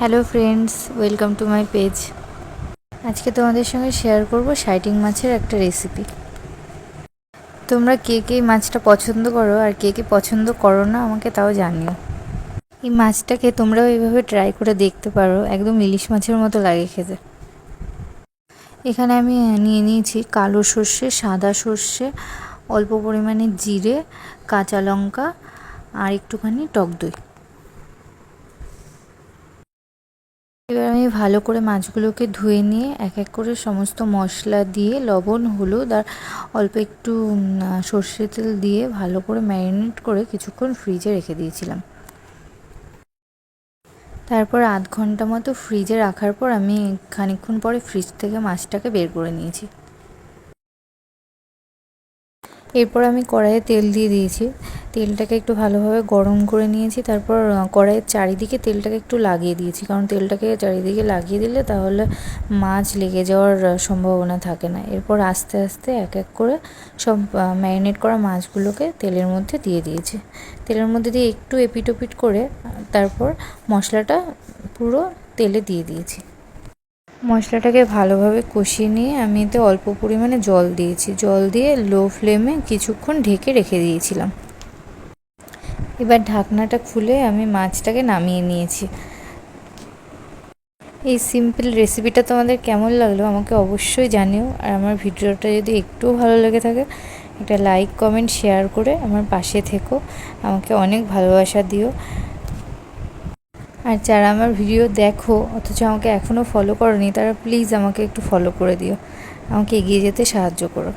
Hello friends welcome to my page আজকে তোমাদের সঙ্গে শেয়ার করব শাইটিং মাছের একটা রেসিপি তোমরা কে কে মাছটা পছন্দ করো আর কে কে পছন্দ করো না আমাকে তাও জানিও। এই মাছটাকে তোমরাও এইভাবে ট্রাই করে দেখতে পারো, একদম ইলিশ মাছের মতো লাগে খেতে। এখানে আমি নিয়ে নিয়েছি কালো সর্ষে, সাদা সর্ষে, অল্প পরিমাণে জিরে, কাঁচা লঙ্কা আর একটুখানি টক দই। এবার আমি ভালো করে মাছগুলোকে ধুয়ে নিয়ে এক এক করে সমস্ত মশলা দিয়ে, লবণ, হলুদ আর অল্প একটু সর্ষে তেল দিয়ে ভালো করে ম্যারিনেট করে কিছুক্ষণ ফ্রিজে রেখে দিয়েছিলাম। তারপর আধ ঘণ্টা মতো ফ্রিজে রাখার পর আমি খানিকক্ষণ পরে ফ্রিজ থেকে মাছটাকে বের করে নিয়েছি। এরপর আমি কড়াইয়ে তেল দিয়ে দিয়েছি। তেলটাকে একটু ভালোভাবে গরম করে নিয়েছি, তারপর কড়াইয়ের চারিদিকে তেলটাকে একটু লাগিয়ে দিয়েছি। কারণ তেলটাকে চারিদিকে লাগিয়ে দিলে তাহলে মাছ লেগে যাওয়ার সম্ভাবনা থাকে না। এরপর আস্তে আস্তে এক এক করে সব ম্যারিনেট করা মাছগুলোকে তেলের মধ্যে দিয়ে দিয়েছি। তেলের মধ্যে দিয়ে একটু এপিটোপিট করে, তারপর মশলাটা পুরো তেলে দিয়ে দিয়েছি। মশলাটাকে ভালোভাবে কষিয়ে নিয়ে আমি এতে অল্প পরিমাণে জল দিয়েছি। জল দিয়ে লো ফ্লেমে কিছুক্ষণ ঢেকে রেখে দিয়েছিলাম। এবার ঢাকনাটা খুলে আমি মাছটাকে নামিয়ে নিয়েছি। এই সিম্পল রেসিপিটা তোমাদের কেমন লাগল আমাকে অবশ্যই জানিও। আর আমার ভিডিওটা যদি একটুও ভালো লেগে থাকে, একটা লাইক কমেন্ট শেয়ার করে আমার পাশে থেকো। আমাকে অনেক ভালোবাসা দিও। আর যারা আমার ভিডিও দেখো, অথচ আমাকে এখনও ফলো করনি, তারা প্লিজ আমাকে একটু ফলো করে দিও। আমাকে এগিয়ে যেতে সাহায্য করো।